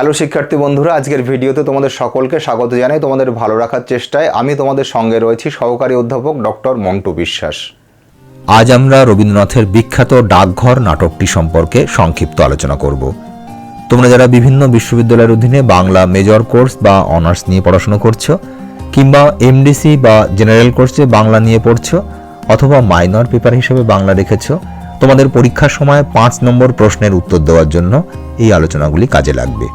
Hello শিক্ষার্থী বন্ধুরা, আজকের ভিডিওতে তোমাদের সকলকে স্বাগত জানাই তোমাদের ভালো রাখার চেষ্টায়। আমি তোমাদের সঙ্গে রয়েছি সহকারী অধ্যাপক ডক্টর মন্টু বিশ্বাস। আজ আমরা রবীন্দ্রনাথের বিখ্যাত ডাকঘর নাটকটি সম্পর্কে সংক্ষিপ্ত আলোচনা করব। তোমরা যারা বিভিন্ন বিশ্ববিদ্যালয়ের অধীনে বাংলা মেজর কোর্স বা অনার্স নিয়ে পড়াশোনা করছ, কিংবা এমডিসি বা জেনারেল কোর্সে বাংলা নিয়ে পড়ছো, অথবা মাইনর পেপার হিসেবে বাংলা রেখেছো তোমাদের পরীক্ষার সময় পাঁচ নম্বর প্রশ্নের উত্তর দেওয়ার জন্য এই আলোচনাগুলি কাজে লাগবে।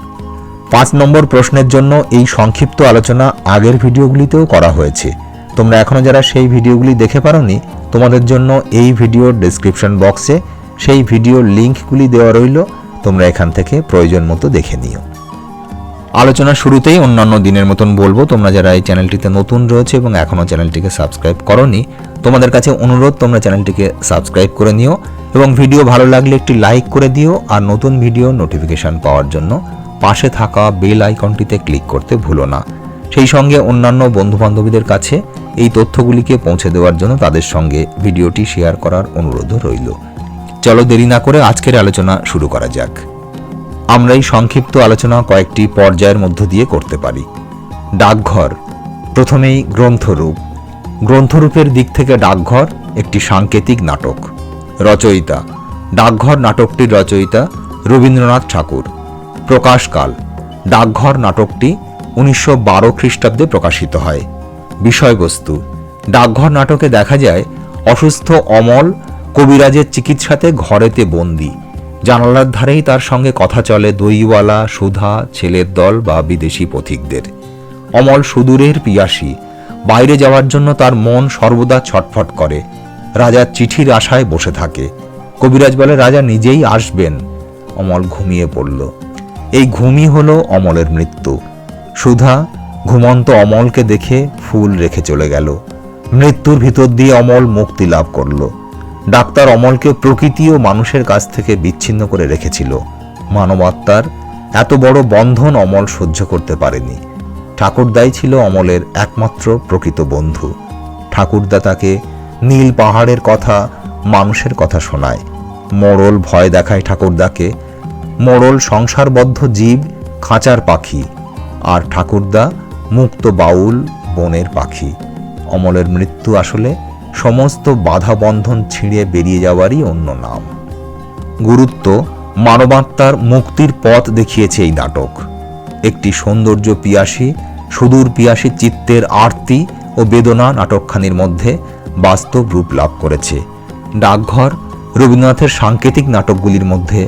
পাঁচ নম্বর প্রশ্নের জন্য এই সংক্ষিপ্ত আলোচনা আগের ভিডিওগুলিতেও করা হয়েছে। তোমরা এখনও যারা সেই ভিডিওগুলি দেখে পারোনি, তোমাদের জন্য এই ভিডিওর ডেসক্রিপশন বক্সে সেই ভিডিওর লিঙ্কগুলি দেওয়া রইল। তোমরা এখান থেকে প্রয়োজন মতো দেখে নিও। আলোচনা শুরুতেই অন্যান্য দিনের মতন বলব, তোমরা যারা এই চ্যানেলটিতে নতুন রয়েছে এবং এখনও চ্যানেলটিকে সাবস্ক্রাইব করনি, তোমাদের কাছে অনুরোধ, তোমরা চ্যানেলটিকে সাবস্ক্রাইব করে নিও এবং ভিডিও ভালো লাগলে একটি লাইক করে দিও আর নতুন ভিডিও নোটিফিকেশন পাওয়ার জন্য পাশে থাকা বেল আইকনটিতে ক্লিক করতে ভুলো না। সেই সঙ্গে অন্যান্য বন্ধুবান্ধবীদের কাছে এই তথ্যগুলিকে পৌঁছে দেওয়ার জন্য তাদের সঙ্গে ভিডিওটি শেয়ার করার অনুরোধও রইল। চলো দেরি না করে আজকের আলোচনা শুরু করা যাক। আমরা এই সংক্ষিপ্ত আলোচনা কয়েকটি পর্যায়ের মধ্য দিয়ে করতে পারি। ডাকঘর, প্রথমেই গ্রন্থরূপ। গ্রন্থরূপের দিক থেকে ডাকঘর একটি সাংকেতিক নাটক। রচয়িতা। ডাকঘর নাটকটির রচয়িতা রবীন্দ্রনাথ ঠাকুর। প্রকাশকাল, ডাকঘর নাটকটি উনিশশো বারো খ্রিস্টাব্দে প্রকাশিত হয়। বিষয়বস্তু, ডাকঘর নাটকে দেখা যায় অসুস্থ অমল কবিরাজের চিকিৎসাতে ঘরেতে বন্দি। জানালার ধারেই তার সঙ্গে কথা চলে দইওয়ালা, সুধা, ছেলের দল বা বিদেশি পথিকদের। অমল সুদূরের পিয়াসী, বাইরে যাওয়ার জন্য তার মন সর্বদা ছটফট করে। রাজার চিঠির আশায় বসে থাকে। কবিরাজ বলে, রাজা নিজেই আসবেন। অমল ঘুমিয়ে পড়ল। এই ঘুমই হলো অমলের মৃত্যু। সুধা ঘুমন্ত অমলকে দেখে ফুল রেখে চলে গেল। মৃত্যুর ভিতর দিয়ে অমল মুক্তি লাভ করল। ডাক্তার অমলকে প্রকৃতি ও মানুষের কাছ থেকে বিচ্ছিন্ন করে রেখেছিল। মানবাত্মার এত বড় বন্ধন অমল সহ্য করতে পারেনি। ঠাকুরদাই ছিল অমলের একমাত্র প্রকৃত বন্ধু। ঠাকুরদা তাকে নীল পাহাড়ের কথা, মানুষের কথা শোনায়। মোড়ল ভয় দেখায় ঠাকুরদাকে মোড়ল সংসারবদ্ধ জীব, খাঁচার পাখি আর ঠাকুরদা মুক্ত বাউল, বনের পাখি। অমলের মৃত্যু আসলে সমস্ত বাধা বন্ধন ছিঁড়ে বেরিয়ে যাওয়ারই অন্য নাম। গুরুত্ব মানবাত্মার মুক্তির পথ দেখিয়েছে এই নাটক। একটি সৌন্দর্য পিয়াসী, সুদূর পিয়াসী চিত্তের আরতি ও বেদনা নাটকখানির মধ্যে বাস্তব রূপ লাভ করেছে। ডাকঘর, রবীন্দ্রনাথের সাংকেতিক নাটকগুলির মধ্যে